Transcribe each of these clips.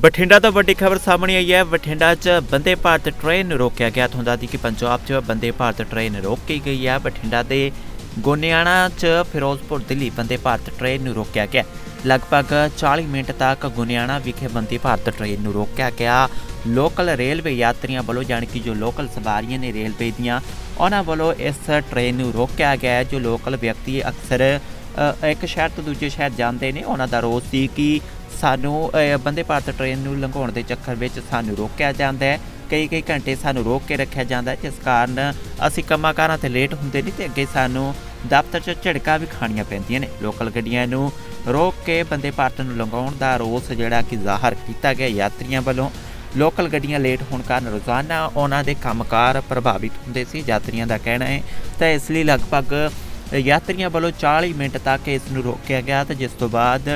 ਬਠਿੰਡਾ ਤੋਂ ਵੱਡੀ ਖਬਰ ਸਾਹਮਣੇ ਆਈ ਹੈ। ਬਠਿੰਡਾ 'ਚ ਬੰਦੇ ਭਾਰਤ ਟ੍ਰੇਨ ਨੂੰ ਰੋਕਿਆ ਗਿਆ। ਤੁਹਾਨੂੰ ਦੱਸ ਦੀ ਕਿ ਪੰਜਾਬ 'ਚ ਬੰਦੇ ਭਾਰਤ ਟ੍ਰੇਨ ਰੋਕੀ ਗਈ ਹੈ। ਬਠਿੰਡਾ ਦੇ ਗੋਨਿਆਣਾ 'ਚ ਫਿਰੋਜ਼ਪੁਰ, ਦਿੱਲੀ ਬੰਦੇ ਭਾਰਤ ਟ੍ਰੇਨ ਨੂੰ ਰੋਕਿਆ ਗਿਆ। ਲਗਭਗ 40 ਮਿੰਟ ਤੱਕ ਗੁਨਿਆਣਾ ਵਿਖੇ ਬੰਦੇ ਭਾਰਤ ਟ੍ਰੇਨ ਨੂੰ ਰੋਕਿਆ ਗਿਆ। ਲੋਕਲ ਰੇਲਵੇ ਯਾਤਰੀਆਂ ਵੱਲੋਂ ਜਾਣੀ ਕਿ ਜੋ ਲੋਕਲ ਸਵਾਰੀਆਂ ਨੇ ਰੇਲਵੇ ਦੀਆਂ, ਉਹਨਾਂ ਵੱਲੋਂ ਇਸ ਟ੍ਰੇਨ ਨੂੰ ਰੋਕਿਆ ਗਿਆ ਜੋ ਲੋਕਲ ਵਿਅਕਤੀ ਅਕਸਰ ਇੱਕ ਸ਼ਹਿਰ ਤੋਂ ਦੂਜੇ ਸ਼ਹਿਰ ਜਾਂਦੇ ਨੇ, ਉਹਨਾਂ ਦਾ ਰੋਸ ਸੀ ਕਿ ਸਾਨੂੰ ਬੰਦੇ ਭਾਰਤ ਟ੍ਰੇਨ ਨੂੰ ਲੰਘਾਉਣ ਦੇ ਚੱਕਰ ਵਿੱਚ ਸਾਨੂੰ ਰੋਕਿਆ ਜਾਂਦਾ ਹੈ। ਕਈ ਕਈ ਘੰਟੇ ਸਾਨੂੰ ਰੋਕ ਕੇ ਰੱਖਿਆ ਜਾਂਦਾ ਹੈ, ਜਿਸ ਕਾਰਨ ਅਸੀਂ ਕੰਮਾਂ ਕਾਰਾਂ ਤੇ ਲੇਟ ਹੁੰਦੇ ਨੇ ਤੇ ਅੱਗੇ ਸਾਨੂੰ ਦਫ਼ਤਰ 'ਚ ਝੜਕਾਂ ਵੀ ਖਾਣੀਆਂ ਪੈਂਦੀਆਂ ਨੇ। ਲੋਕਲ ਗੱਡੀਆਂ ਨੂੰ ਰੋਕ ਕੇ ਬੰਦੇ ਭਾਰਤ ਨੂੰ ਲੰਘਾਉਣ ਦਾ ਰੋਸ ਜਿਹੜਾ ਕਿ ਜ਼ਾਹਰ ਕੀਤਾ ਗਿਆ ਯਾਤਰੀਆਂ ਵੱਲੋਂ। ਲੋਕਲ ਗੱਡੀਆਂ ਲੇਟ ਹੋਣ ਕਾਰਨ ਰੋਜ਼ਾਨਾ ਉਹਨਾਂ ਦੇ ਕੰਮਕਾਰ ਪ੍ਰਭਾਵਿਤ ਹੁੰਦੇ ਸੀ, ਯਾਤਰੀਆਂ ਦਾ ਕਹਿਣਾ ਹੈ। ਤਾਂ ਇਸ ਲਈ ਲਗਭਗ ਯਾਤਰੀਆਂ ਵੱਲੋਂ 40 ਮਿੰਟ ਤੱਕ ਇਸ ਨੂੰ ਰੋਕਿਆ ਗਿਆ ਤੇ ਜਿਸ ਤੋਂ ਬਾਅਦ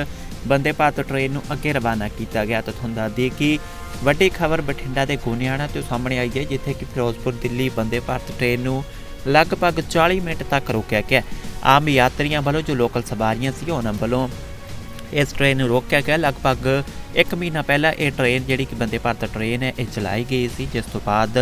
ਬੰਦੇ ਭਾਰਤ ਟ੍ਰੇਨ ਨੂੰ ਅੱਗੇ ਰਵਾਨਾ ਕੀਤਾ ਗਿਆ ਤਾਂ ਤੁਹਾਨੂੰ ਦੱਸ ਦਈਏ ਕਿ ਵੱਡੀ ਖਬਰ ਬਠਿੰਡਾ ਦੇ ਗੋਨਿਆਣਾ ਤੋਂ ਸਾਹਮਣੇ ਆਈ ਹੈ, ਜਿੱਥੇ ਕਿ ਫਿਰੋਜ਼ਪੁਰ, ਦਿੱਲੀ ਬੰਦੇ ਭਾਰਤ ਟ੍ਰੇਨ ਨੂੰ ਲਗਭਗ 40 ਮਿੰਟ ਤੱਕ ਰੋਕਿਆ ਗਿਆ ਆਮ ਯਾਤਰੀਆਂ ਵੱਲੋਂ ਜੋ ਲੋਕਲ ਸਵਾਰੀਆਂ ਸੀ, ਉਹਨਾਂ ਵੱਲੋਂ ਇਸ ਟ੍ਰੇਨ ਨੂੰ ਰੋਕਿਆ ਗਿਆ। ਲਗਭਗ 1 ਮਹੀਨਾ ਪਹਿਲਾਂ ਇਹ ਟ੍ਰੇਨ ਜਿਹੜੀ ਕਿ ਬੰਦੇ ਭਾਰਤ ਟ੍ਰੇਨ ਹੈ, ਇਹ ਚਲਾਈ ਗਈ ਸੀ, ਜਿਸ ਤੋਂ ਬਾਅਦ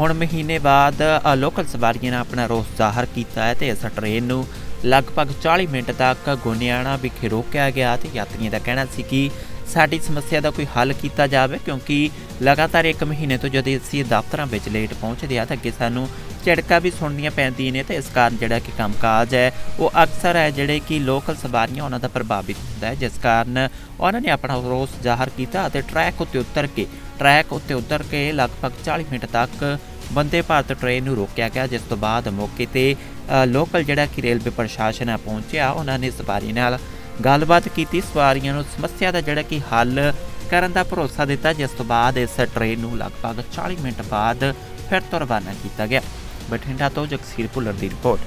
ਹੁਣ ਮਹੀਨੇ ਬਾਅਦ ਲੋਕਲ ਸਵਾਰੀਆਂ ਨੇ ਆਪਣਾ ਰੋਸ ਜ਼ਾਹਰ ਕੀਤਾ ਹੈ ਤੇ ਇਸ ਟ੍ਰੇਨ ਨੂੰ ਲਗਭਗ 40 ਮਿੰਟ ਤੱਕ ਗੋਨਿਆਣਾ ਵਿਖੇ ਰੋਕਿਆ ਗਿਆ ਤੇ ਯਾਤਰੀਆਂ ਦਾ ਕਹਿਣਾ ਸੀ ਕਿ ਸਾਡੀ ਸਮੱਸਿਆ ਦਾ ਕੋਈ ਹੱਲ ਕੀਤਾ ਜਾਵੇ, ਕਿਉਂਕਿ ਲਗਾਤਾਰ 1 ਮਹੀਨੇ ਤੋਂ ਜਦੋਂ ਅਸੀਂ ਦਫ਼ਤਰਾਂ ਵਿੱਚ ਲੇਟ ਪਹੁੰਚਦੇ ਆ ਤਾਂ ਅੱਗੇ ਸਾਨੂੰ ਝੜਕਾਂ ਵੀ ਸੁਣਨੀਆਂ ਪੈਂਦੀਆਂ ਨੇ ਤੇ ਇਸ ਕਾਰਨ ਜਿਹੜਾ ਕਿ ਕੰਮਕਾਜ ਹੈ, ਉਹ ਅਕਸਰ ਹੈ ਜਿਹੜੇ ਕਿ ਲੋਕਲ ਸਵਾਰੀਆਂ ਉਹਨਾਂ ਦਾ ਪ੍ਰਭਾਵਿਤ ਹੁੰਦਾ ਹੈ, ਜਿਸ ਕਾਰਨ ਉਹਨਾਂ ਨੇ ਆਪਣਾ ਰੋਸ ਜ਼ਾਹਰ ਕੀਤਾ ਅਤੇ ਟਰੈਕ ਉੱਤੇ ਉਤਰ ਕੇ, ਟਰੈਕ ਉੱਤੇ ਉਤਰ ਕੇ ਲਗਭਗ 40 ਮਿੰਟ ਤੱਕ ਬੰਦੇ ਭਾਰਤ ਟ੍ਰੇਨ ਨੂੰ ਰੋਕਿਆ ਗਿਆ, ਜਿਸ ਤੋਂ ਬਾਅਦ ਮੌਕੇ ਤੇ ਲੋਕਲ ਜਿਹੜਾ ਕਿ ਰੇਲਵੇ ਪ੍ਰਸ਼ਾਸਨ ਆ ਪਹੁੰਚਿਆ, ਉਹਨਾਂ ਨੇ ਸਵਾਰੀ ਨਾਲ ਗੱਲਬਾਤ ਕੀਤੀ। ਸਵਾਰੀਆਂ ਨੂੰ ਸਮੱਸਿਆ ਦਾ ਜਿਹੜਾ ਕਿ ਹੱਲ ਕਰਨ ਦਾ ਭਰੋਸਾ ਦਿੱਤਾ, ਜਿਸ ਤੋਂ ਬਾਅਦ ਇਸ ਟ੍ਰੇਨ ਨੂੰ ਲਗਭਗ 40 ਮਿੰਟ ਬਾਅਦ ਫਿਰ ਤੋਂ ਰਵਾਨਾ ਕੀਤਾ ਗਿਆ। ਬਠਿੰਡਾ ਤੋਂ ਜਗਸੀਰ ਭੁੱਲਰ ਦੀ ਰਿਪੋਰਟ।